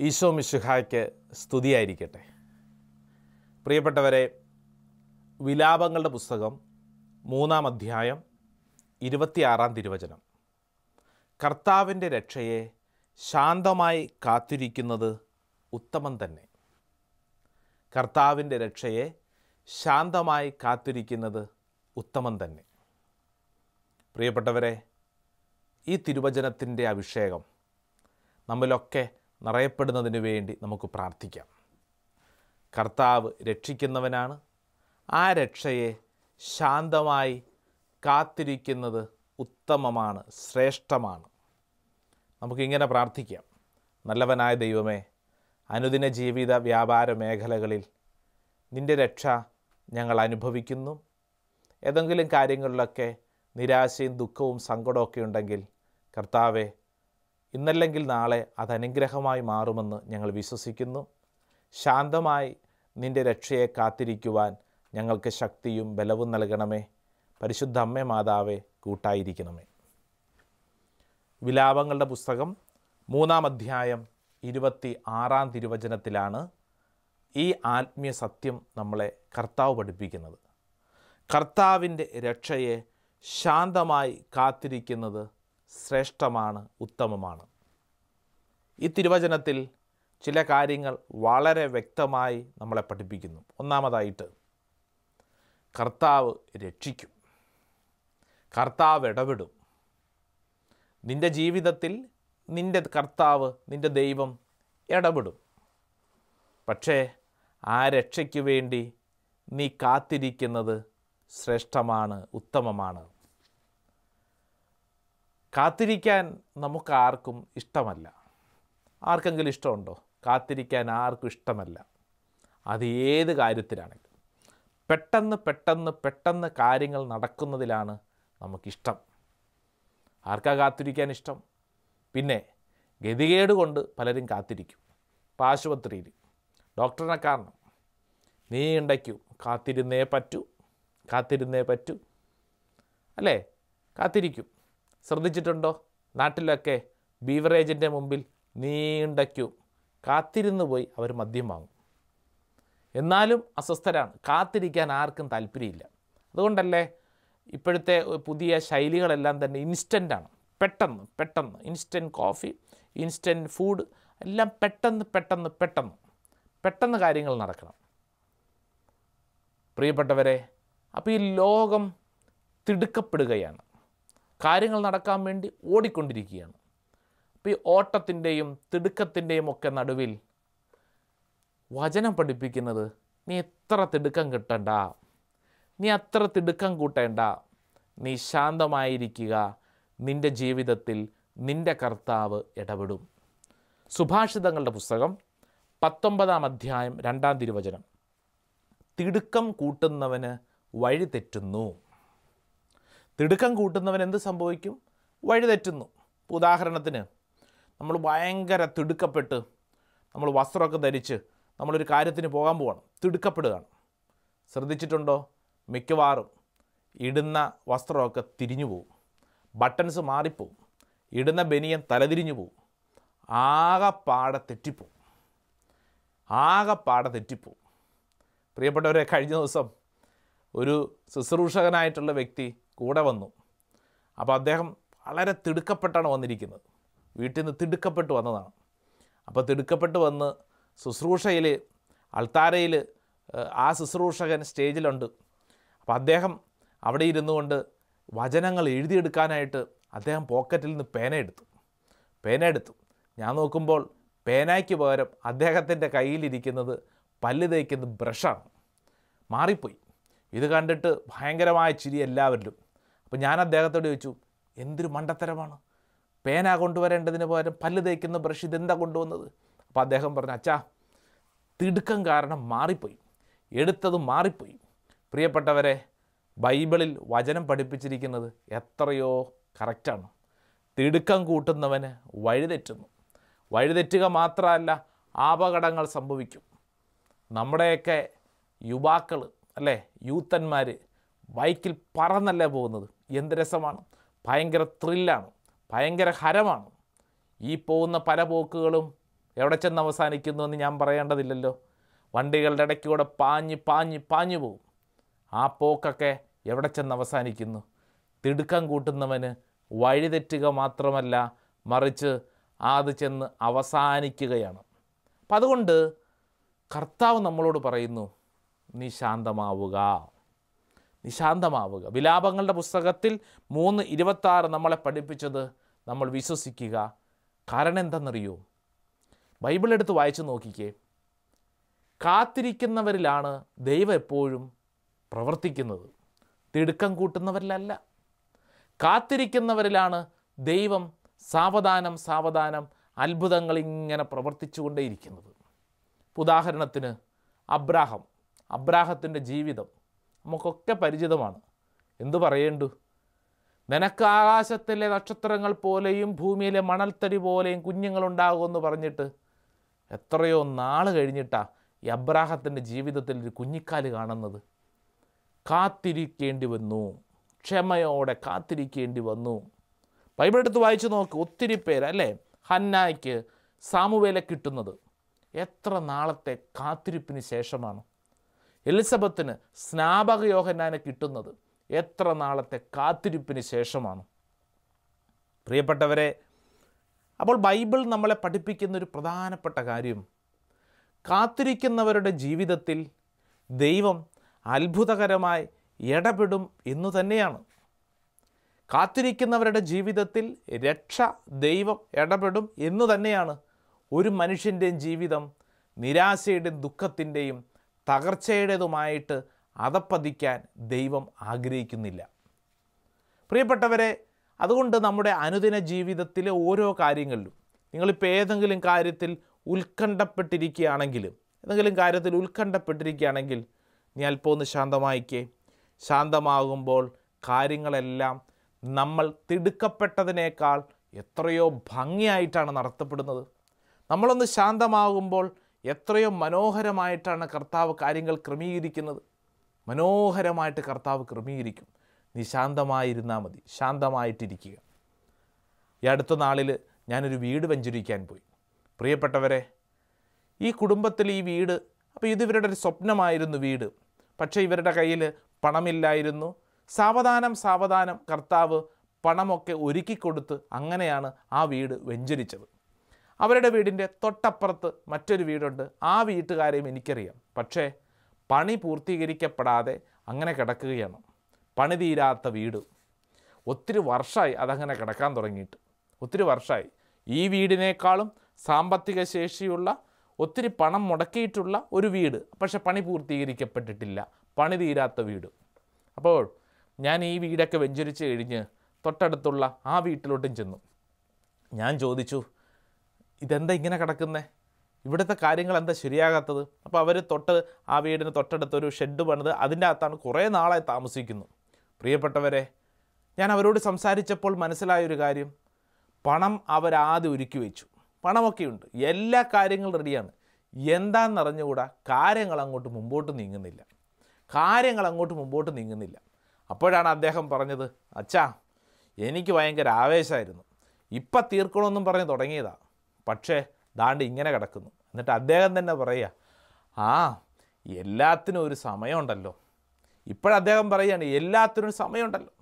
ഈശോ മിശുഹായ്ക്ക് സ്തുതിയായിരിക്കട്ടെ. പ്രിയപ്പെട്ടവരെ വിലാപങ്ങളുടെ പുസ്തകം മൂന്നാം അധ്യായം ഇരുപത്തിയാറാം തിരുവചനം. കർത്താവിന്റെ രക്ഷയെ ശാന്തമായി കാത്തിരിക്കുന്നത് ഉത്തമം തന്നെ. കർത്താവിന്റെ രക്ഷയെ ശാന്തമായി കാത്തിരിക്കുന്നത് ഉത്തമം തന്നെ. പ്രിയപ്പെട്ടവരെ ഈ തിരുവചനത്തിന്റെ അഭിഷേകം നമ്മളൊക്കെ നിറയപ്പെടുന്നതിന് വേണ്ടി നമുക്ക് പ്രാർത്ഥിക്കാം. കർത്താവ് രക്ഷിക്കുന്നവനാണ്. ആ രക്ഷയെ ശാന്തമായി കാത്തിരിക്കുന്നത് ഉത്തമമാണ് ശ്രേഷ്ഠമാണ്. നമുക്കിങ്ങനെ പ്രാർത്ഥിക്കാം. നല്ലവനായ ദൈവമേ അനുദിന ജീവിത വ്യാപാര മേഖലകളിൽ നിന്റെ രക്ഷ ഞങ്ങൾ അനുഭവിക്കുന്നു. ഏതെങ്കിലും കാര്യങ്ങളിലൊക്കെ നിരാശയും ദുഃഖവും സങ്കടമൊക്കെ ഉണ്ടെങ്കിൽ കർത്താവെ ഇന്നല്ലെങ്കിൽ നാളെ അത് അനുഗ്രഹമായി മാറുമെന്ന് ഞങ്ങൾ വിശ്വസിക്കുന്നു. ശാന്തമായി നിന്റെ രക്ഷയെ കാത്തിരിക്കുവാൻ ഞങ്ങൾക്ക് ശക്തിയും ബലവും നൽകണമേ. പരിശുദ്ധ അമ്മേ മാതാവെ കൂട്ടായിരിക്കണമേ. വിലാപങ്ങളുടെ പുസ്തകം മൂന്നാം അധ്യായം ഇരുപത്തി ആറാം തിരുവചനത്തിലാണ് ഈ ആത്മീയ സത്യം നമ്മളെ കർത്താവ് പഠിപ്പിക്കുന്നത്. കർത്താവിന്റെ രക്ഷയെ ശാന്തമായി കാത്തിരിക്കുന്നത് ശ്രേഷ്ഠമാണ് ഉത്തമമാണ്. ഈ തിരുവചനത്തിൽ ചില കാര്യങ്ങൾ വളരെ വ്യക്തമായി നമ്മളെ പഠിപ്പിക്കുന്നു. ഒന്നാമതായിട്ട് കർത്താവ് രക്ഷിക്കും. കർത്താവ് ഇടപെടും. നിന്റെ ജീവിതത്തിൽ നിന്റെ കർത്താവ് നിന്റെ ദൈവം ഇടപെടും. പക്ഷേ ആ രക്ഷയ്ക്ക് വേണ്ടി നീ കാത്തിരിക്കുന്നത് ശ്രേഷ്ഠമാണ് ഉത്തമമാണ്. കാത്തിരിക്കാൻ നമുക്ക് ആർക്കും ഇഷ്ടമല്ല. ആർക്കെങ്കിലും ഇഷ്ടമുണ്ടോ? കാത്തിരിക്കാൻ ആർക്കും ഇഷ്ടമല്ല. അത് ഏത് കാര്യത്തിലാണെങ്കിലും. പെട്ടെന്ന് പെട്ടെന്ന് പെട്ടെന്ന് കാര്യങ്ങൾ നടക്കുന്നതിലാണ് നമുക്കിഷ്ടം. ആർക്കാ കാത്തിരിക്കാൻ ഇഷ്ടം? പിന്നെ ഗതികേട് കൊണ്ട് പലരും കാത്തിരിക്കും. ഇപ്പോൾ ആശുപത്രിയിൽ ഡോക്ടറിനെ കാണണം. നീ ഉണ്ടയ്ക്കൂ കാത്തിരുന്നേ പറ്റൂ. കാത്തിരുന്നേ പറ്റൂ അല്ലേ? കാത്തിരിക്കും. ശ്രദ്ധിച്ചിട്ടുണ്ടോ? നാട്ടിലൊക്കെ ബീവറേജിന്റെ മുമ്പിൽ നീണ്ട ക്യൂ. കാത്തിരുന്ന് പോയി അവർ മദ്യം വാങ്ങും. എന്നാലും അസ്വസ്ഥരാണ്. കാത്തിരിക്കാൻ ആർക്കും താല്പര്യമില്ല. അതുകൊണ്ടല്ലേ ഇപ്പോഴത്തെ പുതിയ ശൈലികളെല്ലാം തന്നെ ഇൻസ്റ്റന്റാണ് പെട്ടെന്ന് പെട്ടെന്ന്. ഇൻസ്റ്റന്റ് കോഫി ഇൻസ്റ്റന്റ് ഫുഡ് എല്ലാം പെട്ടെന്ന് പെട്ടെന്ന് പെട്ടെന്ന്. പെട്ടെന്ന് കാര്യങ്ങൾ നടക്കണം. പ്രിയപ്പെട്ടവരെ അപ്പോൾ ഈ ലോകം തിടുക്കപ്പെടുകയാണ്. കാര്യങ്ങൾ നടക്കാൻ വേണ്ടി ഓടിക്കൊണ്ടിരിക്കുകയാണ്. അപ്പോൾ ഈ ഓട്ടത്തിന്റെയും തിടുക്കത്തിന്റെയും ഒക്കെ നടുവിൽ വചനം പഠിപ്പിക്കുന്നത് നീ എത്ര തിടുക്കം കിട്ടണ്ട നീ അത്ര തിടുക്കം കൂട്ടേണ്ട നീ ശാന്തമായിരിക്കുക നിന്റെ ജീവിതത്തിൽ നിന്റെ കർത്താവ് ഇടപെടും. സുഭാഷിതങ്ങളുടെ പുസ്തകം പത്തൊമ്പതാം അധ്യായം രണ്ടാം തിരുവചനം. തിടുക്കം കൂട്ടുന്നവന് വഴി തെറ്റുന്നു. തിടുക്കം കൂട്ടുന്നവൻ എന്ത് സംഭവിക്കും? വഴിതെറ്റുന്നു ഉദാഹരണത്തിന് നമ്മൾ ഭയങ്കര തിടുക്കപ്പെട്ട് നമ്മൾ വസ്ത്രമൊക്കെ ധരിച്ച് നമ്മളൊരു കാര്യത്തിന് പോകാൻ പോവാണ്. തിടുക്കപ്പെടുകയാണ്. ശ്രദ്ധിച്ചിട്ടുണ്ടോ? മിക്കവാറും ഇടുന്ന വസ്ത്രമൊക്കെ തിരിഞ്ഞു പോവും. ബട്ടൺസ് മാറിപ്പോവും. ഇടുന്ന ബനിയൻ തലതിരിഞ്ഞു പോവും. ആകെപ്പാടെ തെറ്റിപ്പോവും. ആകെപ്പാടെ തെറ്റിപ്പോവും. പ്രിയപ്പെട്ടവരെ കഴിഞ്ഞ ദിവസം ഒരു ശുശ്രൂഷകനായിട്ടുള്ള വ്യക്തി കൂടെ വന്നു. അപ്പോൾ അദ്ദേഹം വളരെ തിടുക്കപ്പെട്ടാണ് വന്നിരിക്കുന്നത്. വീട്ടിൽ നിന്ന് തിടുക്കപ്പെട്ട് വന്നതാണ്. അപ്പോൾ തിടുക്കപ്പെട്ട് വന്ന് ശുശ്രൂഷയിൽ അൾത്താരയിൽ ആ ശുശ്രൂഷകൻ സ്റ്റേജിലുണ്ട്. അപ്പോൾ അദ്ദേഹം അവിടെ ഇരുന്നു കൊണ്ട് വചനങ്ങൾ എഴുതിയെടുക്കാനായിട്ട് അദ്ദേഹം പോക്കറ്റിൽ നിന്ന് പേന എടുത്തു. പേന എടുത്തു. ഞാൻ നോക്കുമ്പോൾ പേനയ്ക്ക് പകരം അദ്ദേഹത്തിന്റെ കയ്യിലിരിക്കുന്നത് പല്ല് തേക്കുന്ന ബ്രഷാണ്. മാറിപ്പോയി. ഇത് കണ്ടിട്ട് ഭയങ്കരമായ ചിരി എല്ലാവരിലും. അപ്പോൾ ഞാൻ അദ്ദേഹത്തോട് ചോദിച്ചു എന്തൊരു മണ്ടത്തരമാണ്. പേന കൊണ്ടുവരേണ്ടതിന് പകരം പല്ല് തേക്കുന്ന ബ്രഷ് ഇതെന്താ കൊണ്ടുവന്നത്? അപ്പോൾ അദ്ദേഹം പറഞ്ഞു അച്ഛാ തിടുക്കം കാരണം മാറിപ്പോയി. എടുത്തത് മാറിപ്പോയി. പ്രിയപ്പെട്ടവരെ ബൈബിളിൽ വചനം പഠിപ്പിച്ചിരിക്കുന്നത് എത്രയോ കറക്റ്റാണ് തിടുക്കം കൂട്ടുന്നവന് വഴിതെറ്റുന്നു. വഴിതെറ്റുക മാത്രമല്ല അപകടങ്ങൾ സംഭവിക്കും. നമ്മുടെയൊക്കെ യുവാക്കൾ അല്ലേ? യൂത്തന്മാർ ബൈക്കിൽ പറന്നല്ലേ പോകുന്നത്? എന്ത് രസമാണ്. ഭയങ്കര ത്രില്ലാണ് ഭയങ്കര ഹരമാണ്. ഈ പോകുന്ന പല പോക്കുകളും എവിടെ ചെന്ന് അവസാനിക്കുന്നു എന്ന് ഞാൻ പറയേണ്ടതില്ലല്ലോ. വണ്ടികളുടെ ഇടയ്ക്കൂടെ പാഞ്ഞ് പാഞ്ഞ് പാഞ്ഞു പോകും ആ പോക്കൊക്കെ എവിടെ ചെന്ന് അവസാനിക്കുന്നു? തിടുക്കം കൂട്ടുന്നവന് വഴിതെറ്റുക മാത്രമല്ല മറിച്ച് അത് ചെന്ന് അവസാനിക്കുകയാണ്. അപ്പം അതുകൊണ്ട് കർത്താവ് നമ്മളോട് പറയുന്നു നീ ശാന്തമാവുക നീ ശാന്തമാവുക വിലാപങ്ങളുടെ പുസ്തകത്തിൽ മൂന്ന് ഇരുപത്താറ് നമ്മളെ പഠിപ്പിച്ചത് നമ്മൾ വിശ്വസിക്കുക. കാരണം എന്തെന്നറിയോ ബൈബിൾ എടുത്ത് വായിച്ചു നോക്കിക്കേ. കാത്തിരിക്കുന്നവരിലാണ് ദൈവം എപ്പോഴും പ്രവർത്തിക്കുന്നത്. തിടുക്കം കൂട്ടുന്നവരിലല്ല. കാത്തിരിക്കുന്നവരിലാണ് ദൈവം സാവധാനം സാവധാനം അത്ഭുതങ്ങൾ ഇങ്ങനെ പ്രവർത്തിച്ചുകൊണ്ടേയിരിക്കുന്നത്. ഉദാഹരണത്തിന് അബ്രാഹം. അബ്രാഹത്തിന്റെ ജീവിതം നമുക്കൊക്കെ പരിചിതമാണ്. എന്തു പറയേണ്ടു? നിനക്ക് ആകാശത്തിലെ നക്ഷത്രങ്ങൾ പോലെയും ഭൂമിയിലെ മണൽത്തരി പോലെയും കുഞ്ഞുങ്ങളുണ്ടാകുമെന്ന് പറഞ്ഞിട്ട് എത്രയോ നാൾ കഴിഞ്ഞിട്ടാ ഈ അബ്രാഹത്തിന്റെ ജീവിതത്തിൽ ഒരു കുഞ്ഞിക്കാൽ കാണുന്നത്. കാത്തിരിക്കേണ്ടി വന്നു. ക്ഷമയോടെ കാത്തിരിക്കേണ്ടി വന്നു. ബൈബിൾ എടുത്ത് വായിച്ചു നോക്ക് ഒത്തിരി പേര് അല്ലേ? ഹന്നായ്ക്ക് സാമുവേലെ കിട്ടുന്നത്. എത്ര നാളത്തെ കാത്തിരിപ്പിന് ശേഷമാണ്. എലിസബത്തിന് സ്നാപക യോഹന്നാനെ കിട്ടുന്നത് എത്ര നാളത്തെ കാത്തിരിപ്പിന് ശേഷമാണ്. പ്രിയപ്പെട്ടവരെ അപ്പോൾ ബൈബിൾ നമ്മളെ പഠിപ്പിക്കുന്ന ഒരു പ്രധാനപ്പെട്ട കാര്യം കാത്തിരിക്കുന്നവരുടെ ജീവിതത്തിൽ ദൈവം അത്ഭുതകരമായി ഇടപെടും എന്നു തന്നെയാണ്. കാത്തിരിക്കുന്നവരുടെ ജീവിതത്തിൽ രക്ഷ ദൈവം ഇടപെടും എന്നു തന്നെയാണ് ഒരു മനുഷ്യന്റെയും ജീവിതം നിരാശയുടെയും ദുഃഖത്തിന്റെയും തകർച്ചയുടേതുമായിട്ട് അതപ്പതിക്കാൻ ദൈവം ആഗ്രഹിക്കുന്നില്ല. പ്രിയപ്പെട്ടവരെ അതുകൊണ്ട് നമ്മുടെ അനുദിന ജീവിതത്തിലെ ഓരോ കാര്യങ്ങളിലും നിങ്ങളിപ്പോൾ ഏതെങ്കിലും കാര്യത്തിൽ ഉത്കണ്ഠപ്പെട്ടിരിക്കുകയാണെങ്കിലും ഏതെങ്കിലും കാര്യത്തിൽ ഉത്കണ്ഠപ്പെട്ടിരിക്കുകയാണെങ്കിൽ നീ അല്പം ഒന്ന് ശാന്തമായിക്കേ. ശാന്തമാകുമ്പോൾ കാര്യങ്ങളെല്ലാം നമ്മൾ തിടുക്കപ്പെട്ടതിനേക്കാൾ എത്രയോ ഭംഗിയായിട്ടാണ് നടത്തപ്പെടുന്നത്. നമ്മളൊന്ന് ശാന്തമാകുമ്പോൾ എത്രയോ മനോഹരമായിട്ടാണ് കർത്താവ് കാര്യങ്ങൾ ക്രമീകരിക്കുന്നത്. മനോഹരമായിട്ട് കർത്താവ് ക്രമീകരിക്കും. നീ ശാന്തമായിരുന്നാൽ മതി. ശാന്തമായിട്ടിരിക്കുക. ഈ അടുത്ത നാളിൽ ഞാനൊരു വീട് വെഞ്ചരിക്കാൻ പോയി. പ്രിയപ്പെട്ടവരെ ഈ കുടുംബത്തിൽ ഈ വീട് അപ്പോൾ ഇത് ഇവരുടെ ഒരു സ്വപ്നമായിരുന്നു വീട്. പക്ഷേ ഇവരുടെ കയ്യിൽ പണമില്ലായിരുന്നു. സാവധാനം സാവധാനം കർത്താവ് പണമൊക്കെ ഒരുക്കിക്കൊടുത്ത് അങ്ങനെയാണ് ആ വീട് വെഞ്ചരിച്ചത്. അവരുടെ വീടിന്റെ തൊട്ടപ്പുറത്ത് മറ്റൊരു വീടുണ്ട്. ആ വീട്ടുകാരെയും എനിക്കറിയാം. പക്ഷേ പണി പൂർത്തീകരിക്കപ്പെടാതെ അങ്ങനെ കിടക്കുകയാണ്. പണി തീരാത്ത വീട്. ഒത്തിരി വർഷമായി അതങ്ങനെ കിടക്കാൻ തുടങ്ങിയിട്ട്. ഒത്തിരി വർഷമായി ഈ വീടിനേക്കാളും സാമ്പത്തിക ശേഷിയുള്ള ഒത്തിരി പണം മുടക്കിയിട്ടുള്ള ഒരു വീട്. പക്ഷെ പണി പൂർത്തീകരിക്കപ്പെട്ടിട്ടില്ല. പണി തീരാത്ത വീട്. അപ്പോൾ ഞാൻ ഈ വീടൊക്കെ വെഞ്ചരിച്ച് കഴിഞ്ഞ് തൊട്ടടുത്തുള്ള ആ വീട്ടിലോട്ടും ചെന്നു. ഞാൻ ചോദിച്ചു ഇതെന്താ ഇങ്ങനെ കിടക്കുന്നേ? ഇവിടുത്തെ കാര്യങ്ങൾ എന്താ ശരിയാകാത്തത്? അപ്പോൾ അവർ തൊട്ട് ആ വീടിന് തൊട്ടടുത്ത് ഒരു ഷെഡ് പണിത് അതിന്റെ അകത്താണ് കുറേ നാളായി താമസിക്കുന്നു. പ്രിയപ്പെട്ടവരെ ഞാൻ അവരോട് സംസാരിച്ചപ്പോൾ മനസ്സിലായൊരു കാര്യം. പണം അവരാദ്യം ഒരുക്കി വെച്ചു. പണമൊക്കെ ഉണ്ട്. എല്ലാ കാര്യങ്ങളും റെഡിയാണ് എന്താണെന്നറിഞ്ഞുകൂടാ കാര്യങ്ങൾ അങ്ങോട്ട് മുമ്പോട്ട് നീങ്ങുന്നില്ല. കാര്യങ്ങൾ അങ്ങോട്ട് മുമ്പോട്ട് നീങ്ങുന്നില്ല. അപ്പോഴാണ് അദ്ദേഹം പറഞ്ഞത് അച്ഛാ എനിക്ക് ഭയങ്കര ആവേശമായിരുന്നു. ഇപ്പം തീർക്കണമെന്നും പറഞ്ഞ് തുടങ്ങിയതാ. പക്ഷേ ദാണ്ട് ഇങ്ങനെ കിടക്കുന്നു. എന്നിട്ട് അദ്ദേഹം തന്നെ പറയുക ആ എല്ലാത്തിനും ഒരു സമയമുണ്ടല്ലോ. ഇപ്പോഴദ്ദേഹം പറയുകയാണ് എല്ലാത്തിനും ഒരു സമയമുണ്ടല്ലോ.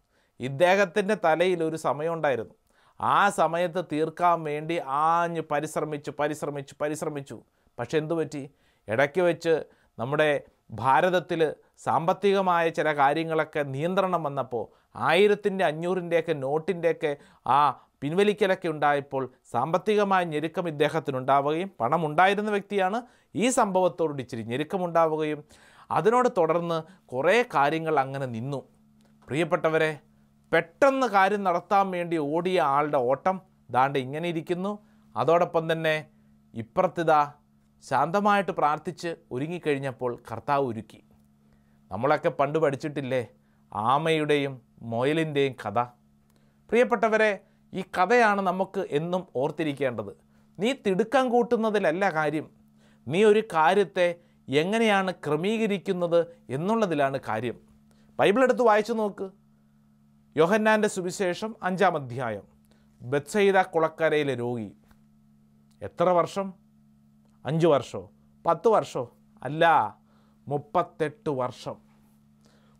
ഇദ്ദേഹത്തിന്റെ തലയിൽ ഒരു സമയമുണ്ടായിരുന്നു. ആ സമയത്ത് തീർക്കാൻ വേണ്ടി ആഞ്ഞ് പരിശ്രമിച്ചു പരിശ്രമിച്ചു പരിശ്രമിച്ചു. പക്ഷെ എന്തു പറ്റി? ഇടയ്ക്ക് വെച്ച് നമ്മുടെ ഭാരതത്തിൽ സാമ്പത്തികമായ ചില കാര്യങ്ങളൊക്കെ നിയന്ത്രണം വന്നപ്പോൾ ആയിരത്തിന്റെ അഞ്ഞൂറിന്റെയൊക്കെ നോട്ടിന്റെയൊക്കെ ആ പിൻവലിക്കലൊക്കെ ഉണ്ടായപ്പോൾ സാമ്പത്തികമായ ഞെരുക്കം ഇദ്ദേഹത്തിനുണ്ടാവുകയും പണം ഉണ്ടായിരുന്ന വ്യക്തിയാണ് ഈ സംഭവത്തോട് ഇച്ചിരി ഞെരുക്കമുണ്ടാവുകയും അതിനോട് തുടർന്ന് കുറേ കാര്യങ്ങൾ അങ്ങനെ നിന്നു. പ്രിയപ്പെട്ടവരെ പെട്ടെന്ന് കാര്യം നടത്താൻ വേണ്ടി ഓടിയ ആളുടെ ഓട്ടം ദാണ്ട് ഇങ്ങനെ ഇരിക്കുന്നു. അതോടൊപ്പം തന്നെ ഇപ്പുറത്തിതാ ശാന്തമായിട്ട് പ്രാർത്ഥിച്ച് ഒരുങ്ങിക്കഴിഞ്ഞപ്പോൾ കർത്താവ് ഒരുക്കി. നമ്മളൊക്കെ പണ്ട് പഠിച്ചിട്ടില്ലേ? ആമയുടെയും മൊയലിന്റെയും കഥ. പ്രിയപ്പെട്ടവരെ ഈ കഥയാണ് നമുക്ക് എന്നും ഓർത്തിരിക്കേണ്ടത്. നീ തിടുക്കം കൂട്ടുന്നതിലല്ല കാര്യം. നീ ഒരു കാര്യത്തെ എങ്ങനെയാണ് ക്രമീകരിക്കുന്നത് എന്നുള്ളതിലാണ് കാര്യം. ബൈബിൾ എടുത്ത് വായിച്ചു നോക്ക്. യോഹന്നാന്റെ സുവിശേഷം അഞ്ചാം അധ്യായം. ബത്സൈദ കുളക്കരയിലെ രോഗി. എത്ര വർഷം? അഞ്ച് വർഷമോ പത്ത് വർഷമോ അല്ല മുപ്പത്തെട്ട് വർഷം.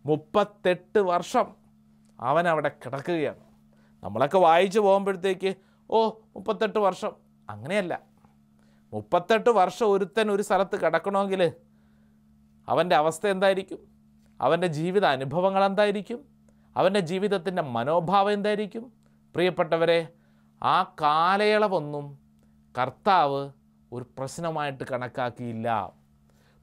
മുപ്പത്തെട്ട് വർഷം അവൻ അവിടെ കിടക്കുകയാണ്. നമ്മളൊക്കെ വായിച്ചു പോകുമ്പോഴത്തേക്ക് ഓ മുപ്പത്തെട്ട് വർഷം. അങ്ങനെയല്ല. മുപ്പത്തെട്ട് വർഷം ഒരുത്തൻ ഒരു സ്ഥലത്ത് കിടക്കണമെങ്കിൽ അവന്റെ അവസ്ഥ എന്തായിരിക്കും? അവന്റെ ജീവിത അനുഭവങ്ങൾ എന്തായിരിക്കും? അവന്റെ ജീവിതത്തിന്റെ മനോഭാവം എന്തായിരിക്കും? പ്രിയപ്പെട്ടവരെ ആ കാലയളവൊന്നും കർത്താവ് ഒരു പ്രശ്നമായിട്ട് കണക്കാക്കിയില്ല.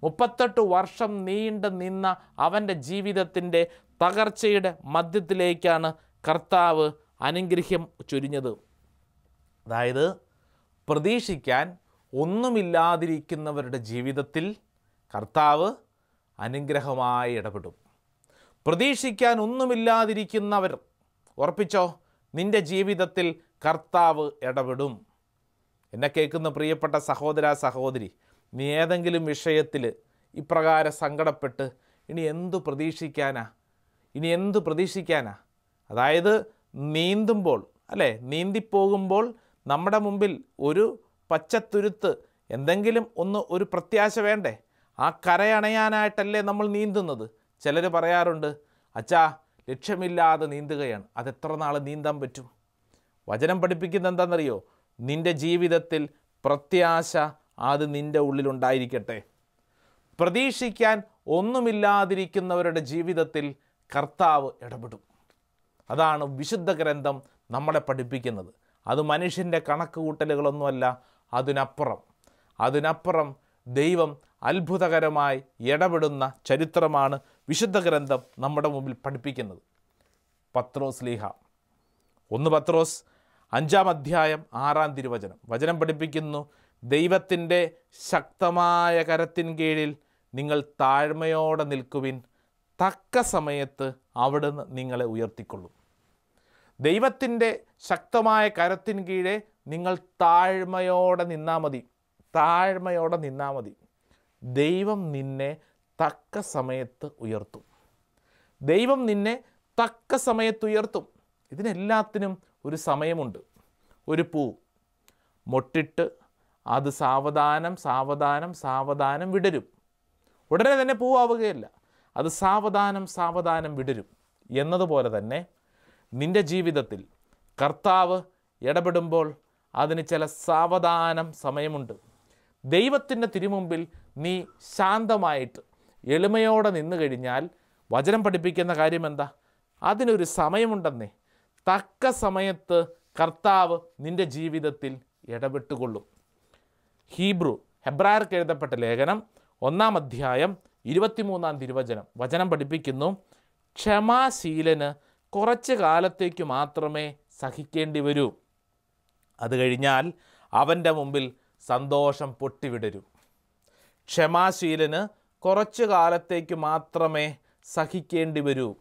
മുപ്പത്തെട്ട് വർഷം നീണ്ടു നിന്ന അവന്റെ ജീവിതത്തിന്റെ തകർച്ചയുടെ മധ്യത്തിലേക്കാണ് കർത്താവ് അനുഗ്രഹം ചൊരിഞ്ഞത്. അതായത് പ്രതീക്ഷിക്കാൻ ഒന്നുമില്ലാതിരിക്കുന്നവരുടെ ജീവിതത്തിൽ കർത്താവ് അനുഗ്രഹമായി ഇടപെടും. പ്രതീക്ഷിക്കാൻ ഒന്നുമില്ലാതിരിക്കുന്നവർ ഉറപ്പിച്ചോ? നിന്റെ ജീവിതത്തിൽ കർത്താവ് ഇടപെടും. എന്നെ കേൾക്കുന്ന പ്രിയപ്പെട്ട സഹോദര സഹോദരി നീ ഏതെങ്കിലും വിഷയത്തിൽ ഇപ്രകാരം സങ്കടപ്പെട്ട് ഇനി എന്തു പ്രതീക്ഷിക്കാനാ? ഇനി എന്തു പ്രതീക്ഷിക്കാനാ? അതായത് നീന്തുമ്പോൾ അല്ലേ? നീന്തിപ്പോകുമ്പോൾ നമ്മുടെ മുമ്പിൽ ഒരു പച്ചത്തുരുത്ത് എന്തെങ്കിലും ഒന്ന് ഒരു പ്രത്യാശ വേണ്ടേ? ആ കരയണയാനായിട്ടല്ലേ നമ്മൾ നീന്തുന്നത്. ചിലർ പറയാറുണ്ട് അച്ഛാ ലക്ഷ്യമില്ലാതെ നീന്തുകയാണ്. അത് എത്ര നാൾ നീന്താൻ പറ്റും? വചനം പഠിപ്പിക്കുന്നത് എന്താണെന്നറിയോ? നിന്റെ ജീവിതത്തിൽ പ്രത്യാശ അത് നിന്റെ ഉള്ളിലുണ്ടായിരിക്കട്ടെ. പ്രതീക്ഷിക്കാൻ ഒന്നുമില്ലാതിരിക്കുന്നവരുടെ ജീവിതത്തിൽ കർത്താവ് ഇടപെടും. അതാണ് വിശുദ്ധ ഗ്രന്ഥം നമ്മളെ പഠിപ്പിക്കുന്നത്. അത് മനുഷ്യന്റെ കണക്ക് കൂട്ടലുകളൊന്നുമല്ല അതിനപ്പുറം. അതിനപ്പുറം ദൈവം അത്ഭുതകരമായി ഇടപെടുന്ന ചരിത്രമാണ് വിശുദ്ധ ഗ്രന്ഥം നമ്മുടെ മുമ്പിൽ പഠിപ്പിക്കുന്നത്. പത്രോസ് ലീഹ. ഒന്ന് പത്രോസ് അഞ്ചാം അധ്യായം ആറാം തിരുവചനം. വചനം പഠിപ്പിക്കുന്നു ദൈവത്തിന്റെ ശക്തമായ കരത്തിൻ കീഴിൽ നിങ്ങൾ താഴ്മയോടെ നിൽക്കുവിൻ. തക്ക സമയത്ത് അവിടുന്ന് നിങ്ങളെ ഉയർത്തിക്കൊള്ളും. ദൈവത്തിന്റെ ശക്തമായ കരത്തിൻ കീഴെ നിങ്ങൾ താഴ്മയോടെ നിന്നാൽ മതി. താഴ്മയോടെ നിന്നാൽ മതി. ദൈവം നിന്നെ തക്ക സമയത്ത് ഉയർത്തും. ദൈവം നിന്നെ തക്ക സമയത്ത് ഉയർത്തും. ഇതിനെല്ലാത്തിനും ഒരു സമയമുണ്ട്. ഒരു പൂ. മൊട്ടിട്ട് അത് സാവധാനം സാവധാനം സാവധാനം വിടരും. ഉടനെ തന്നെ പൂവാവുകയല്ല. അത് സാവധാനം സാവധാനം വിടരും. എന്നതുപോലെ തന്നെ നിന്റെ ജീവിതത്തിൽ കർത്താവ് ഇടപെടുമ്പോൾ അതിന് ചില സാവധാനം സമയമുണ്ട്. ദൈവത്തിന്റെ തിരുമുമ്പിൽ നീ ശാന്തമായിട്ട് എളിമയോടെ നിന്നു കഴിഞ്ഞാൽ വചനം പഠിപ്പിക്കുന്ന കാര്യം എന്താ അതിനൊരു സമയമുണ്ടെന്നേ. തക്ക സമയത്ത് കർത്താവ് നിന്റെ ജീവിതത്തിൽ ഇടപെട്ടുകൊള്ളും. ഹീബ്രു ഹെബ്രായർക്ക് എഴുതപ്പെട്ട ലേഖനം ഒന്നാം അധ്യായം ഇരുപത്തിമൂന്നാം തിരുവചനം. വചനം പഠിപ്പിക്കുന്നു ക്ഷമാശീലന് കുറച്ച് കാലത്തേക്ക് മാത്രമേ സഹിക്കേണ്ടി വരൂ. അത് കഴിഞ്ഞാൽ അവന്റെ മുമ്പിൽ സന്തോഷം പൊട്ടിവിടരും. ക്ഷമാശീലന് കുറച്ച് കാലത്തേക്ക് മാത്രമേ സഹിക്കേണ്ടി വരൂ.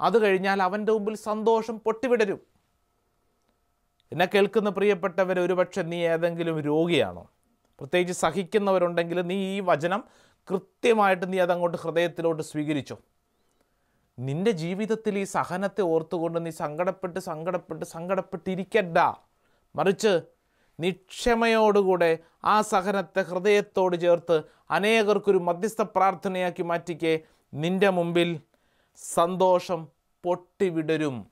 അത് കഴിഞ്ഞാൽ അവന്റെ മുമ്പിൽ സന്തോഷം പൊട്ടിവിടരും. എന്നെ കേൾക്കുന്ന പ്രിയപ്പെട്ടവർ ഒരുപക്ഷെ നീ ഏതെങ്കിലും രോഗിയാണോ? പ്രത്യേകിച്ച് സഹിക്കുന്നവരുണ്ടെങ്കിൽ നീ ഈ വചനം കൃത്യമായിട്ട് നീ അതങ്ങോട്ട് ഹൃദയത്തിലോട്ട് സ്വീകരിച്ചോ. നിന്റെ ജീവിതത്തിൽ ഈ സഹനത്തെ ഓർത്തുകൊണ്ട് നീ സങ്കടപ്പെട്ട് സങ്കടപ്പെട്ട് സങ്കടപ്പെട്ടിരിക്കണ്ട. മറിച്ച് നിക്ഷമയോടുകൂടെ ആ സഹനത്തെ ഹൃദയത്തോട് ചേർത്ത് അനേകർക്കൊരു മധ്യസ്ഥ പ്രാർത്ഥനയാക്കി മാറ്റിക്കെ. നിന്റെ മുമ്പിൽ സന്തോഷം പൊട്ടിവിടരും.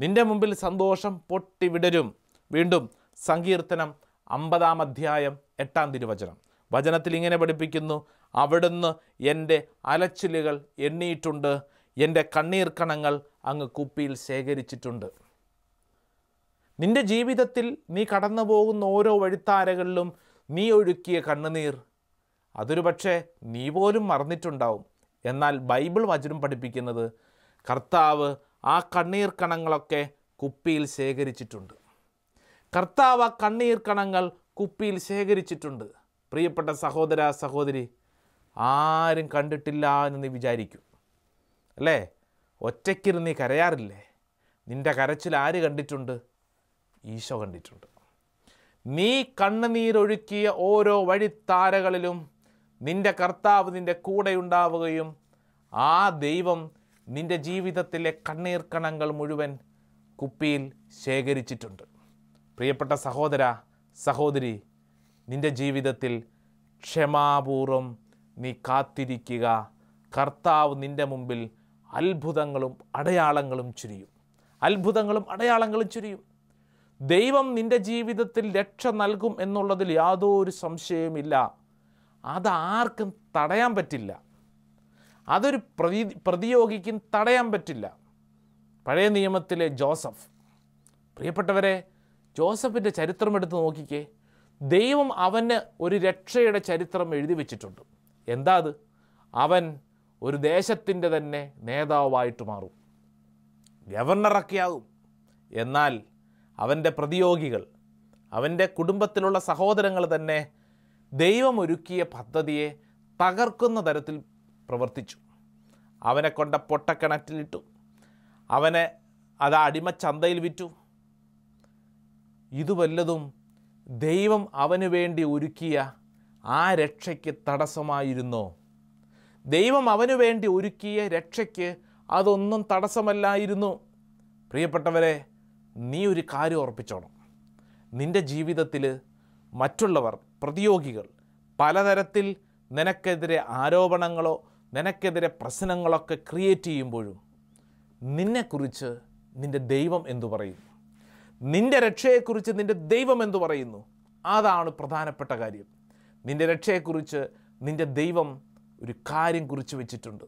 നിന്റെ മുമ്പിൽ സന്തോഷം പൊട്ടിവിടരും. വീണ്ടും സങ്കീർത്തനം അമ്പതാം അധ്യായം എട്ടാം തിരുവചനം. വചനത്തിൽ ഇങ്ങനെ പഠിപ്പിക്കുന്നു അവിടുന്ന് എന്റെ അലച്ചിലുകൾ എണ്ണിയിട്ടുണ്ട് എന്റെ കണ്ണീർ കണങ്ങൾ അങ്ങ് കുപ്പിയിൽ ശേഖരിച്ചിട്ടുണ്ട്. നിന്റെ ജീവിതത്തിൽ നീ കടന്നു പോകുന്ന ഓരോ വഴിത്താരകളിലും നീ ഒഴുക്കിയ കണ്ണുനീർ. അതൊരു പക്ഷേ നീ പോലും മറന്നിട്ടുണ്ടാവും. എന്നാൽ ബൈബിൾ വചനം പഠിപ്പിക്കുന്നത് കർത്താവ് ആ കണ്ണീർ കണങ്ങളൊക്കെ കുപ്പിയിൽ ശേഖരിച്ചിട്ടുണ്ട്. കർത്താവ് ആ കണ്ണീർ കണങ്ങൾ കുപ്പിയിൽ ശേഖരിച്ചിട്ടുണ്ട്. പ്രിയപ്പെട്ട സഹോദര സഹോദരി ആരും കണ്ടിട്ടില്ല എന്ന് നീ വിചാരിക്കും. അല്ലേ? ഒറ്റയ്ക്കിരുന്ന് നീ കരയാറില്ലേ? നിന്റെ കരച്ചിൽ ആര് കണ്ടിട്ടുണ്ട്? ഈശോ കണ്ടിട്ടുണ്ട്. നീ കണ്ണുനീരൊഴുക്കിയ ഓരോ വഴിത്താരകളിലും നിന്റെ കർത്താവ് നിന്റെ കൂടെ ഉണ്ടാവുകയും ആ ദൈവം നിന്റെ ജീവിതത്തിലെ കണ്ണീർ കണങ്ങൾ മുഴുവൻ കുപ്പിയിൽ ശേഖരിച്ചിട്ടുണ്ട്. പ്രിയപ്പെട്ട സഹോദര സഹോദരി നിന്റെ ജീവിതത്തിൽ ക്ഷമാപൂർവം നീ കാത്തിരിക്കുക. കർത്താവ് നിന്റെ മുമ്പിൽ അത്ഭുതങ്ങളും അടയാളങ്ങളും ചുരിയും. അത്ഭുതങ്ങളും അടയാളങ്ങളും ചുരിയും. ദൈവം നിന്റെ ജീവിതത്തിൽ രക്ഷ നൽകും എന്നുള്ളതിൽ യാതൊരു സംശയവുമില്ല. അതാർക്കും തടയാൻ പറ്റില്ല. അതൊരു പ്രതി പ്രതിയോഗിക്കും തടയാൻ പറ്റില്ല. പഴയ നിയമത്തിലെ ജോസഫ്. പ്രിയപ്പെട്ടവരെ ജോസഫിന്റെ ചരിത്രം എടുത്ത് നോക്കിക്കേ. ദൈവം അവന് ഒരു രക്ഷയുടെ ചരിത്രം എഴുതി വെച്ചിട്ടുണ്ട്. എന്താ അത്? അവൻ ഒരു ദേശത്തിന്റെ തന്നെ നേതാവായിട്ട് മാറും. ഗവർണറൊക്കെയാകും എന്നാൽ അവന്റെ പ്രതിയോഗികൾ അവന്റെ കുടുംബത്തിലുള്ള സഹോദരങ്ങൾ തന്നെ ദൈവമൊരുക്കിയ പദ്ധതിയെ തകർക്കുന്ന തരത്തിൽ പ്രവർത്തിച്ചു. അവനെ കൊണ്ട പൊട്ടക്കിണറ്റിലിട്ടു അവനെ അത് അടിമച്ചന്തയിൽ വിറ്റു. ഇത് വല്ലതും ദൈവം അവന് വേണ്ടി ഒരുക്കിയ ആ രക്ഷയ്ക്ക് തടസ്സമായിരുന്നോ? ദൈവം അവന് വേണ്ടി ഒരുക്കിയ രക്ഷയ്ക്ക് അതൊന്നും തടസ്സമല്ലായിരുന്നു. പ്രിയപ്പെട്ടവരെ നീ ഒരു കാര്യം ഉറപ്പിച്ചോണം. നിന്റെ ജീവിതത്തിൽ മറ്റുള്ളവർ പ്രതിയോഗികൾ പലതരത്തിൽ നിനക്കെതിരെ ആരോപണങ്ങളോ നിനക്കെതിരെ പ്രശ്നങ്ങളൊക്കെ ക്രിയേറ്റ് ചെയ്യുമ്പോഴും നിന്നെക്കുറിച്ച് നിന്റെ ദൈവം എന്തു പറയും നിന്റെ രക്ഷയെക്കുറിച്ച് നിന്റെ ദൈവം എന്തു പറയുന്നു? അതാണ് പ്രധാനപ്പെട്ട കാര്യം. നിന്റെ രക്ഷയെക്കുറിച്ച് നിന്റെ ദൈവം ഒരു കാര്യം കുറിച്ച് വെച്ചിട്ടുണ്ട്.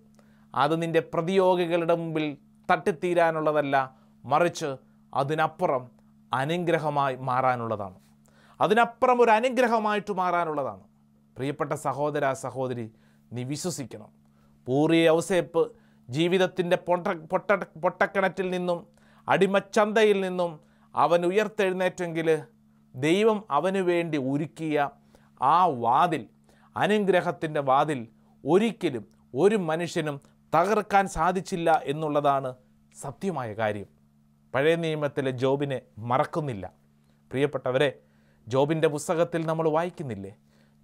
അത് നിന്റെ പ്രതിയോഗികളുടെ മുമ്പിൽ തട്ടിത്തീരാനുള്ളതല്ല മറിച്ച് അതിനപ്പുറം അനുഗ്രഹമായി മാറാനുള്ളതാണ്. അതിനപ്പുറം ഒരു അനുഗ്രഹമായിട്ട് മാറാനുള്ളതാണ്. പ്രിയപ്പെട്ട സഹോദര സഹോദരി നീ വിശ്വസിക്കണം. പൂറിയ ഔസേപ്പ് ജീവിതത്തിന്റെ പൊട്ട പൊട്ട പൊട്ടക്കിണറ്റിൽ നിന്നും അടിമച്ചന്തയിൽ നിന്നും അവൻ ഉയർത്തെഴുന്നേറ്റെങ്കിൽ ദൈവം അവനു വേണ്ടി ഒരുക്കിയ ആ വാതിൽ അനുഗ്രഹത്തിന്റെ വാതിൽ ഒരിക്കലും ഒരു മനുഷ്യനും തകർക്കാൻ സാധിച്ചില്ല എന്നുള്ളതാണ് സത്യമായ കാര്യം. പഴയ നിയമത്തിലെ ജോബിനെ മറക്കുന്നില്ല. പ്രിയപ്പെട്ടവരെ ജോബിന്റെ പുസ്തകത്തിൽ നമ്മൾ വായിക്കുന്നില്ലേ?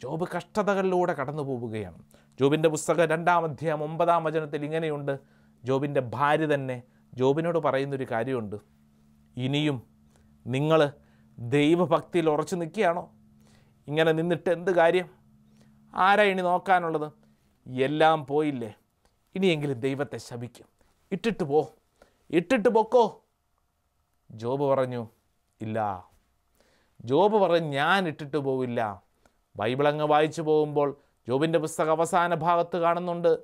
ജോബ് കഷ്ടതകളിലൂടെ കടന്നു പോവുകയാണ്. ജോബിന്റെ പുസ്തകം രണ്ടാം അധ്യായം ഒമ്പതാം വചനത്തിൽ ഇങ്ങനെയുണ്ട്. ജോബിന്റെ ഭാര്യ തന്നെ ജോബിനോട് പറയുന്നൊരു കാര്യമുണ്ട്. ഇനിയും നിങ്ങൾ ദൈവഭക്തിയിൽ ഉറച്ചു നിൽക്കുകയാണോ? ഇങ്ങനെ നിന്നിട്ട് എന്ത് കാര്യം? ആരാ ഇനി നോക്കാനുള്ളത്? എല്ലാം പോയില്ലേ? ഇനിയെങ്കിലും ദൈവത്തെ ശപിക്കും. ഇട്ടിട്ട് പോ. ഇട്ടിട്ട് പൊക്കോ. ജോബ് പറഞ്ഞു ഇല്ല. ജോബ് പറഞ്ഞു ഞാൻ ഇട്ടിട്ട് പോവില്ല. ബൈബിൾ അങ്ങ് വായിച്ചു പോകുമ്പോൾ ജോബിന്റെ പുസ്തകം അവസാന ഭാഗത്ത് കാണുന്നുണ്ട്.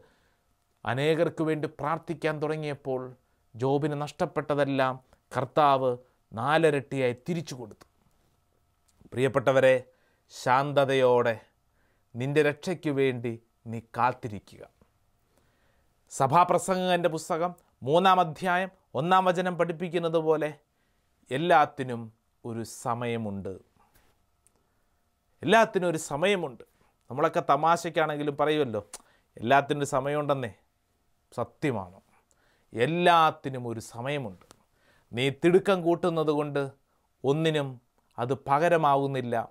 അനേകർക്ക് വേണ്ടി പ്രാർത്ഥിക്കാൻ തുടങ്ങിയപ്പോൾ ജോബിന് നഷ്ടപ്പെട്ടതെല്ലാം കർത്താവ് നാലരട്ടിയായി തിരിച്ചു കൊടുത്തു. പ്രിയപ്പെട്ടവരെ ശാന്തതയോടെ നിന്റെ രക്ഷയ്ക്ക് വേണ്ടി നീ കാത്തിരിക്കുക. സഭാപ്രസംഗന്റെ പുസ്തകം മൂന്നാം അധ്യായം ഒന്നാം വചനം പഠിപ്പിക്കുന്നത് പോലെ എല്ലാത്തിനും ഒരു സമയമുണ്ട്. എല്ലാത്തിനും ഒരു സമയമുണ്ട്. നമ്മളൊക്കെ തമാശയ്ക്കാണെങ്കിലും പറയുമല്ലോ എല്ലാത്തിനും ഒരു സമയമുണ്ടെന്നേ. സത്യമാണ്. എല്ലാത്തിനും ഒരു സമയമുണ്ട്. നീ തിടുക്കം കൂട്ടുന്നത് കൊണ്ട് ഒന്നിനും അത് പകരമാവുന്നില്ല.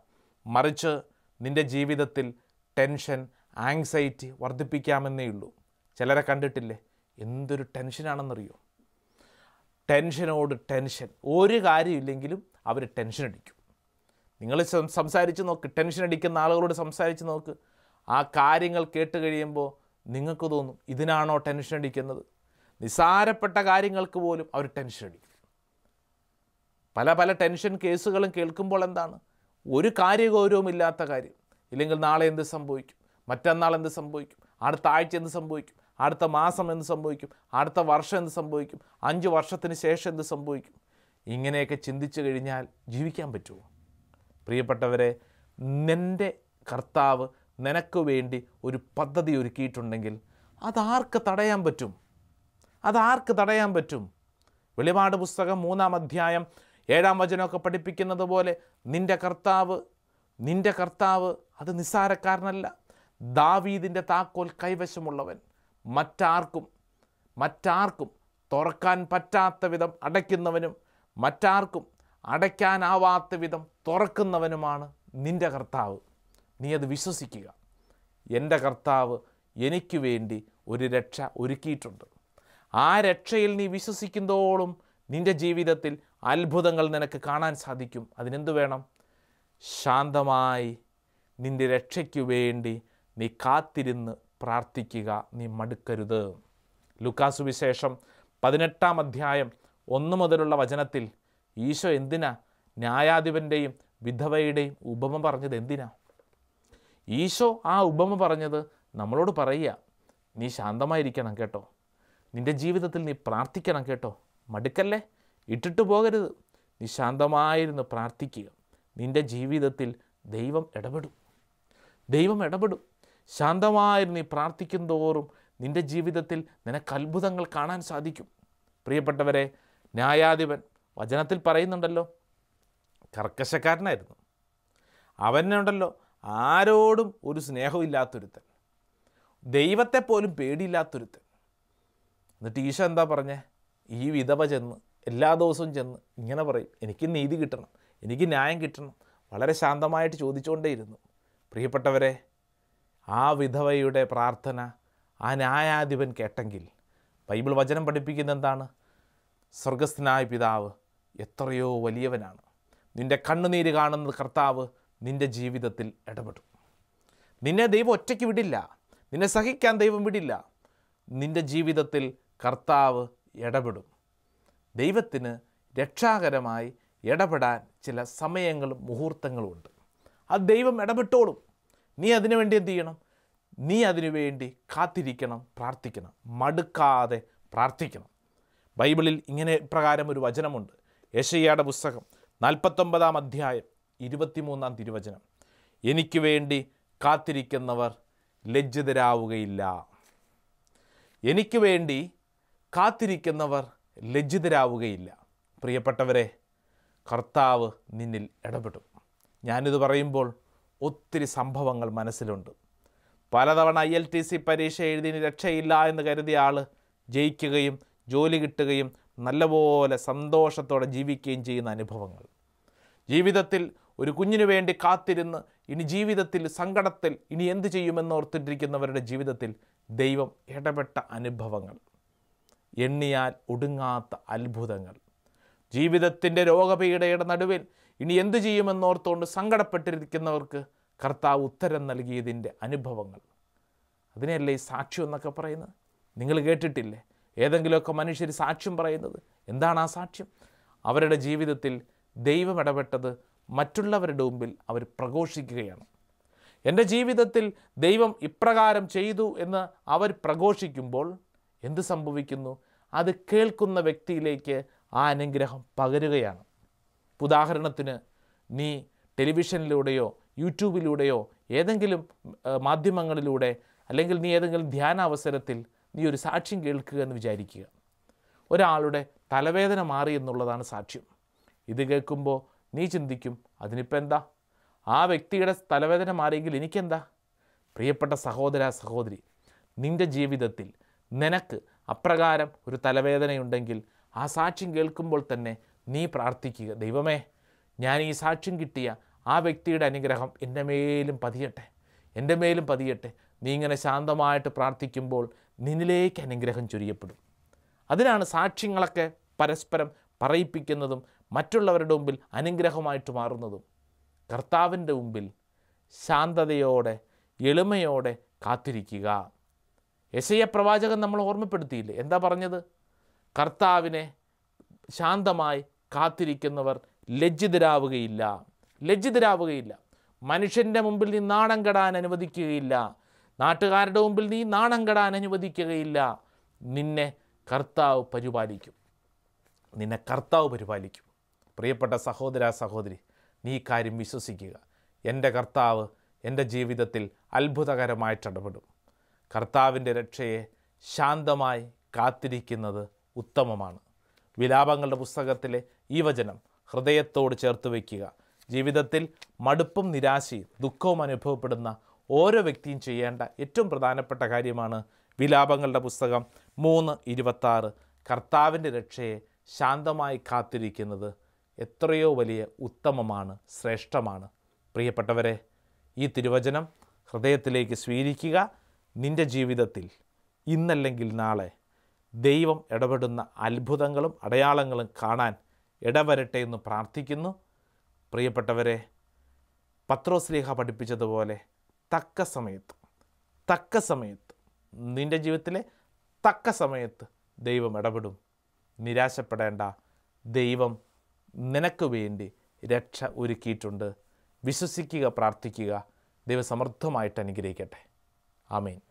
മറിച്ച് നിന്റെ ജീവിതത്തിൽ ടെൻഷൻ ആങ്സൈറ്റി വർദ്ധിപ്പിക്കാമെന്നേ ഉള്ളൂ. ചിലരെ കണ്ടിട്ടില്ലേ? എന്തൊരു ടെൻഷനാണെന്നറിയോ ടെൻഷനോട് ടെൻഷൻ ഒരു കാര്യമില്ലെങ്കിലും അവർ ടെൻഷൻ അടിക്കും. നിങ്ങൾ സംസാരിച്ച് നോക്ക്. ടെൻഷൻ അടിക്കുന്ന ആളുകളോട് സംസാരിച്ച് നോക്ക്. ആ കാര്യങ്ങൾ കേട്ട് കഴിയുമ്പോൾ നിങ്ങൾക്ക് തോന്നും ഇതിനാണോ ടെൻഷൻ അടിക്കുന്നത്? നിസാരപ്പെട്ട കാര്യങ്ങൾക്ക് പോലും അവർ ടെൻഷൻ അടിക്കും. പല പല ടെൻഷൻ കേസുകളും കേൾക്കുമ്പോൾ എന്താണ്? ഒരു കാര്യഗൗരവമില്ലാത്ത കാര്യം. ഇല്ലെങ്കിൽ നാളെ എന്ത് സംഭവിക്കും? മറ്റന്നാൾ എന്ത് സംഭവിക്കും? അടുത്ത ആഴ്ച എന്ത് സംഭവിക്കും? അടുത്ത മാസം എന്ത് സംഭവിക്കും? അടുത്ത വർഷം എന്ത് സംഭവിക്കും? അഞ്ച് വർഷത്തിന് ശേഷം എന്ത് സംഭവിക്കും? ഇങ്ങനെയൊക്കെ ചിന്തിച്ചു കഴിഞ്ഞാൽ ജീവിക്കാൻ പറ്റുമോ? പ്രിയപ്പെട്ടവരെ നിന്റെ കർത്താവ് നിനക്ക് വേണ്ടി ഒരു പദ്ധതി ഒരുക്കിയിട്ടുണ്ടെങ്കിൽ അതാർക്ക് തടയാൻ പറ്റും? അതാർക്ക് തടയാൻ പറ്റും? വെളിപാട് പുസ്തകം മൂന്നാം അധ്യായം ഏഴാം വചനമൊക്കെ പഠിപ്പിക്കുന്നത് പോലെ നിന്റെ കർത്താവ് നിന്റെ കർത്താവ് അത് നിസ്സാരക്കാരനല്ല. ദാവീദിന്റെ താക്കോൽ കൈവശമുള്ളവൻ മറ്റാർക്കും മറ്റാർക്കും തുറക്കാൻ പറ്റാത്ത വിധം അടയ്ക്കുന്നവനും മറ്റാർക്കും അടയ്ക്കാനാവാത്ത വിധം തുറക്കുന്നവനുമാണ് നിന്റെ കർത്താവ്. നീ അത് വിശ്വസിക്കുക. എന്റെ കർത്താവ് എനിക്ക് വേണ്ടി ഒരു രക്ഷ ഒരുക്കിയിട്ടുണ്ട്. ആ രക്ഷയിൽ നീ വിശ്വസിക്കുന്നതോളം നിന്റെ ജീവിതത്തിൽ അത്ഭുതങ്ങൾ നിനക്ക് കാണാൻ സാധിക്കും. അതിനെന്ത് വേണം? ശാന്തമായി നിന്റെ രക്ഷയ്ക്കു വേണ്ടി നീ കാത്തിരുന്ന് പ്രാർത്ഥിക്കുക നീ മടുക്കരുത്. ലുക്കാസു വിശേഷം പതിനെട്ടാം അധ്യായം ഒന്ന് മുതലുള്ള വചനത്തിൽ ഈശോ എന്തിനാ ന്യായാധിപന്റെയും വിധവയുടെയും ഉപമ പറഞ്ഞത് എന്തിനാ? ഈശോ ആ ഉപമ പറഞ്ഞത് നമ്മളോട് പറയുക നീ ശാന്തമായിരിക്കണം കേട്ടോ. നിന്റെ ജീവിതത്തിൽ നീ പ്രാർത്ഥിക്കണം കേട്ടോ. മടുക്കല്ലേ? ഇട്ടിട്ട് പോകരുത്. നീ ശാന്തമായിരുന്ന് പ്രാർത്ഥിക്കുക. നിന്റെ ജീവിതത്തിൽ ദൈവം ഇടപെടും. ദൈവം ഇടപെടും. ശാന്തമായിരുന്നു നീ പ്രാർത്ഥിക്കും തോറും നിന്റെ ജീവിതത്തിൽ നിനക്ക് അത്ഭുതങ്ങൾ കാണാൻ സാധിക്കും. പ്രിയപ്പെട്ടവരെ ന്യായാധിപൻ വചനത്തിൽ പറയുന്നുണ്ടല്ലോ കർക്കശക്കാരനായിരുന്നു. അവനുണ്ടല്ലോ ആരോടും ഒരു സ്നേഹമില്ലാത്തൊരുത്തൻ. ദൈവത്തെ പോലും പേടിയില്ലാത്തൊരുത്തൻ. എന്നിട്ട് ഈശോ എന്താ പറഞ്ഞേ? ഈ വിധവ ചെന്ന് എല്ലാ ദിവസവും ചെന്ന് ഇങ്ങനെ പറയും എനിക്ക് നീതി കിട്ടണം എനിക്ക് ന്യായം കിട്ടണം. വളരെ ശാന്തമായിട്ട് ചോദിച്ചുകൊണ്ടേയിരുന്നു. പ്രിയപ്പെട്ടവരെ ആ വിധവയുടെ പ്രാർത്ഥന ആ ന്യായാധിപൻ കേട്ടെങ്കിൽ ബൈബിൾ വചനം പഠിപ്പിക്കുന്ന എന്താണ്? സ്വർഗസ്ഥനായ പിതാവ് എത്രയോ വലിയവനാണ്. നിന്റെ കണ്ണുനീര് കാണുന്ന കർത്താവ് നിന്റെ ജീവിതത്തിൽ ഇടപെടും. നിന്നെ ദൈവം ഒറ്റയ്ക്ക് വിടില്ല. നിന്നെ സഹിക്കാൻ ദൈവം വിടില്ല. നിന്റെ ജീവിതത്തിൽ കർത്താവ് ഇടപെടും. ദൈവത്തിന് രക്ഷാകരമായി ഇടപെടാൻ ചില സമയങ്ങളും മുഹൂർത്തങ്ങളും ഉണ്ട്. അത് ദൈവം ഇടപെട്ടോളും. നീ അതിനു വേണ്ടി എന്ത് ചെയ്യണം? നീ അതിനു വേണ്ടി കാത്തിരിക്കണം പ്രാർത്ഥിക്കണം. മടുക്കാതെ പ്രാർത്ഥിക്കണം. ബൈബിളിൽ ഇങ്ങനെ പ്രകാരം ഒരു വചനമുണ്ട്. യേശയ്യയുടെ പുസ്തകം നാൽപ്പത്തൊമ്പതാം അധ്യായം ഇരുപത്തിമൂന്നാം തിരുവചനം. എനിക്ക് വേണ്ടി കാത്തിരിക്കുന്നവർ ലജ്ജിതരാവുകയില്ല. എനിക്ക് വേണ്ടി കാത്തിരിക്കുന്നവർ ലജ്ജിതരാവുകയില്ല. പ്രിയപ്പെട്ടവരെ കർത്താവ് നിന്നിൽ ഇടപെടും. ഞാനിത് പറയുമ്പോൾ ഒത്തിരി സംഭവങ്ങൾ മനസ്സിലുണ്ട്. പലതവണ ഐ എൽ ടി സി പരീക്ഷ എഴുതിന് രക്ഷയില്ല എന്ന് കരുതിയ ആൾ ജയിക്കുകയും ജോലി കിട്ടുകയും നല്ലപോലെ സന്തോഷത്തോടെ ജീവിക്കുകയും ചെയ്യുന്ന അനുഭവങ്ങൾ. ജീവിതത്തിൽ ഒരു കുഞ്ഞിനു വേണ്ടി കാത്തിരുന്ന് ഇനി ജീവിതത്തിൽ സങ്കടത്തിൽ ഇനി എന്ത് ചെയ്യുമെന്ന് ഓർത്തിട്ടിരിക്കുന്നവരുടെ ജീവിതത്തിൽ ദൈവം ഇടപെട്ട അനുഭവങ്ങൾ. എണ്ണിയാൽ ഒടുങ്ങാത്ത അത്ഭുതങ്ങൾ. ജീവിതത്തിന്റെ രോഗപീഠയുടെ നടുവിൽ ഇനി എന്തു ചെയ്യുമെന്നോർത്തുകൊണ്ട് സങ്കടപ്പെട്ടിരിക്കുന്നവർക്ക് കർത്താവ് ഉത്തരം നൽകിയതിന്റെ അനുഭവങ്ങൾ. അതിനെയല്ലേ ഈ സാക്ഷ്യം എന്നൊക്കെ പറയുന്നത്? നിങ്ങൾ കേട്ടിട്ടില്ലേ? ഏതെങ്കിലുമൊക്കെ മനുഷ്യർ സാക്ഷ്യം പറയുന്നത്? എന്താണ് ആ സാക്ഷ്യം? അവരുടെ ജീവിതത്തിൽ ദൈവം ഇടപെട്ടത് മറ്റുള്ളവരുടെ മുമ്പിൽ അവർ പ്രഘോഷിക്കുകയാണ്. എന്റെ ജീവിതത്തിൽ ദൈവം ഇപ്രകാരം ചെയ്തു എന്ന് അവർ പ്രഘോഷിക്കുമ്പോൾ എന്ത് സംഭവിക്കുന്നു? അത് കേൾക്കുന്ന വ്യക്തിയിലേക്ക് ആ അനുഗ്രഹം പകരുകയാണ്. ഉദാഹരണത്തിന് നീ ടെലിവിഷനിലൂടെയോ യൂട്യൂബിലൂടെയോ ഏതെങ്കിലും മാധ്യമങ്ങളിലൂടെ അല്ലെങ്കിൽ നീ ഏതെങ്കിലും ധ്യാന അവസരത്തിൽ നീ ഒരു സാക്ഷ്യം കേൾക്കുക എന്ന് വിചാരിക്കുക. ഒരാളുടെ തലവേദന മാറി എന്നുള്ളതാണ് സാക്ഷ്യം. ഇത് കേൾക്കുമ്പോൾ നീ ചിന്തിക്കും അതിനിപ്പോൾ എന്താ? ആ വ്യക്തിയുടെ തലവേദന മാറിയെങ്കിൽ എനിക്കെന്താ? പ്രിയപ്പെട്ട സഹോദര സഹോദരി നിന്റെ ജീവിതത്തിൽ നിനക്ക് അപ്രകാരം ഒരു തലവേദനയുണ്ടെങ്കിൽ ആ സാക്ഷ്യം കേൾക്കുമ്പോൾ തന്നെ നീ പ്രാർത്ഥിക്കുക. ദൈവമേ ഞാൻ ഈ സാക്ഷ്യം കിട്ടിയ ആ വ്യക്തിയുടെ അനുഗ്രഹം എന്റെ മേലും പതിയട്ടെ. എന്റെ മേലും പതിയട്ടെ. നീ ഇങ്ങനെ ശാന്തമായിട്ട് പ്രാർത്ഥിക്കുമ്പോൾ നിന്നിലേക്ക് അനുഗ്രഹം ചൊരിയപ്പെടും. അതിനാണ് സാക്ഷ്യങ്ങളൊക്കെ പരസ്പരം പറയിപ്പിക്കുന്നതും മറ്റുള്ളവരുടെ മുമ്പിൽ അനുഗ്രഹമായിട്ട് മാറുന്നതും. കർത്താവിന്റെ മുമ്പിൽ ശാന്തതയോടെ എളിമയോടെ കാത്തിരിക്കുക. യശയ പ്രവാചകൻ നമ്മൾ ഓർമ്മപ്പെടുത്തിയില്ലേ? എന്താ പറഞ്ഞത്? കർത്താവിനെ ശാന്തമായി കാത്തിരിക്കുന്നവർ ലജ്ജിതരാവുകയില്ല. ലജ്ജിതരാവുകയില്ല. മനുഷ്യന്റെ മുമ്പിൽ നീ നാണം കെടാൻ അനുവദിക്കുകയില്ല. നാട്ടുകാരുടെ മുമ്പിൽ നീ നാണം കെടാൻ അനുവദിക്കുകയില്ല. നിന്നെ കർത്താവ് പരിപാലിക്കും. നിന്നെ കർത്താവ് പരിപാലിക്കും. പ്രിയപ്പെട്ട സഹോദര സഹോദരി നീ കാര്യം വിശ്വസിക്കുക. എന്റെ കർത്താവ് എന്റെ ജീവിതത്തിൽ അത്ഭുതകരമായിട്ട് ഇടപെടും. കർത്താവിന്റെ രക്ഷയെ ശാന്തമായി കാത്തിരിക്കുന്നത് ഉത്തമമാണ്. വിലാപങ്ങളുടെ പുസ്തകത്തിലെ ഈ വചനം ഹൃദയത്തോട് ചേർത്ത് വയ്ക്കുക. ജീവിതത്തിൽ മടുപ്പും നിരാശയും ദുഃഖവും അനുഭവപ്പെടുന്ന ഓരോ വ്യക്തിയും ചെയ്യേണ്ട ഏറ്റവും പ്രധാനപ്പെട്ട കാര്യമാണ് വിലാപങ്ങളുടെ പുസ്തകം മൂന്ന് ഇരുപത്താറ്. കർത്താവിന്റെ രക്ഷയെ ശാന്തമായി കാത്തിരിക്കുന്നത് എത്രയോ വലിയ ഉത്തമമാണ് ശ്രേഷ്ഠമാണ്. പ്രിയപ്പെട്ടവരെ ഈ തിരുവചനം ഹൃദയത്തിലേക്ക് സ്വീകരിക്കുക. നിന്റെ ജീവിതത്തിൽ ഇന്നല്ലെങ്കിൽ നാളെ ദൈവം ഇടപെടുന്ന അത്ഭുതങ്ങളും അടയാളങ്ങളും കാണാൻ ഇടവരട്ടെ എന്ന് പ്രാർത്ഥിക്കുന്നു. പ്രിയപ്പെട്ടവരെ പത്രോസ്ലേഹ പഠിപ്പിച്ചതുപോലെ തക്ക സമയത്ത് തക്ക സമയത്ത് നിന്റെ ജീവിതത്തിലെ തക്ക സമയത്ത് ദൈവം ഇടപെടും. നിരാശപ്പെടേണ്ട ദൈവം നിനക്ക് വേണ്ടി രക്ഷ ഒരുക്കിയിട്ടുണ്ട്. വിശ്വസിക്കുക പ്രാർത്ഥിക്കുക. ദൈവസമർത്ഥമായിട്ട് അനുഗ്രഹിക്കട്ടെ. ആമീൻ.